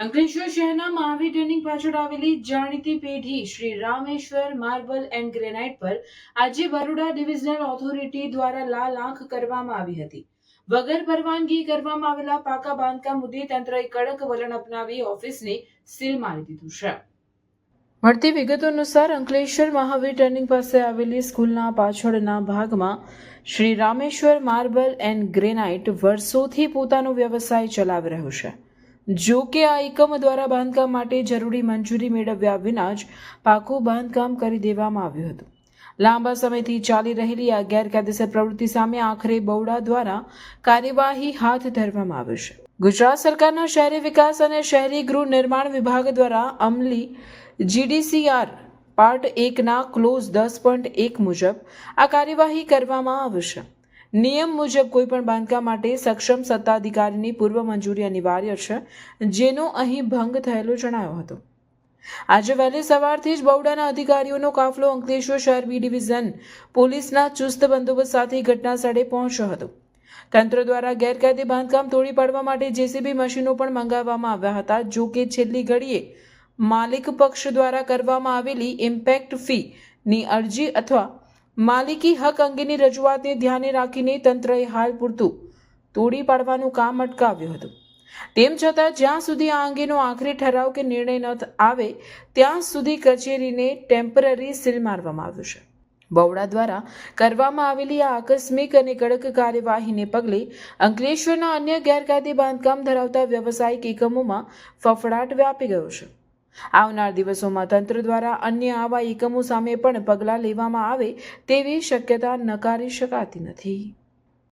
અંકલેશ્વર શહેરના મહાવીર ટ્રેનિંગ પાછળ આવેલી જાણીતી પેઢી Shri Rameshwar marble and granite પર આજે બરોડા ડિવિઝનલ ઓથોરિટી દ્વારા લાલ આંખ કરવામાં આવી હતી. વગર પરવાનગી કરવામાં આવેલા પાકા બાંધકામ મુદ્દે તંત્રએ કડક વલણ અપનાવી ઓફિસને સીલ મારી દીધું છે. મળતી વિગતો અનુસાર અંકલેશ્વર મહાવીર ટર્નિંગ પાસે આવેલી સ્કૂલના પાછળના ભાગમાં Shri Rameshwar marble and granite વર્ષોથી પોતાનો વ્યવસાય ચલાવી રહ્યો છે. જો કે આ એકમ દ્વારા બાંધકામ માટે જરૂરી મંજૂરી મેળવ્યા વિના જ પાકું બાંધકામ કરી દેવામાં આવ્યું હતું. લાંબા સમયથી ચાલી રહેલી આ ગેરકાયદેસર પ્રવૃત્તિ સામે આખરે બૌડા દ્વારા કાર્યવાહી હાથ ધરવામાં આવી છે. ગુજરાત સરકારના શહેરી વિકાસ અને શહેરી ગૃહ નિર્માણ વિભાગ દ્વારા અમલી G D C R part એકના ક્લોઝ દસ પોઈન્ટ એક મુજબ આ કાર્યવાહી કરવામાં આવશે નિયમ મુજબ કોઈપણ બાંધકામ માટે સક્ષમ સત્તાધિકારીની પૂર્વ મંજૂરી અનિવાર્ય છે, જેનો અહીં ભંગ થયેલો જણાયો હતો. આજે વહેલી સવારથી જ બૌડાના અધિકારીઓનો કાફલો અંકલેશ્વર શહેર બી ડિવિઝન પોલીસના ચુસ્ત બંદોબસ્ત સાથે ઘટના સ્થળે પહોંચ્યો હતો. તંત્ર દ્વારા ગેરકાયદે બાંધકામ તોડી પાડવા માટે જેસીબી મશીનો પણ મંગાવવામાં આવ્યા હતા, જો કે છેલ્લી ઘડીએ માલિક પક્ષ દ્વારા કરવામાં આવેલી ઇમ્પેક્ટ ફીની અરજી અથવા માલિકી હક અંગેની રજૂઆતને ધ્યાને રાખીને તંત્રએ હાલ પૂરતું તોડી પાડવાનું કામ અટકાવ્યું હતું. તેમ છતાં જ્યાં સુધી આ અંગેનો આખરી ઠરાવ કે નિર્ણય ન આવે, ત્યાં સુધી કચેરીને ટેમ્પરરી સીલ મારવામાં આવ્યું છે. બવડા દ્વારા કરવામાં આવેલી આ આકસ્મિક અને કડક કાર્યવાહીને પગલે અંકલેશ્વરના અન્ય ગેરકાયદે બાંધકામ ધરાવતા વ્યવસાયિક એકમોમાં ફફડાટ વ્યાપી ગયો છે. આવનાર દિવસોમાં તંત્ર દ્વારા અન્ય આવા એકમો સામે પણ પગલાં લેવામાં આવે તેવી શક્યતા નકારી શકાતી નથી.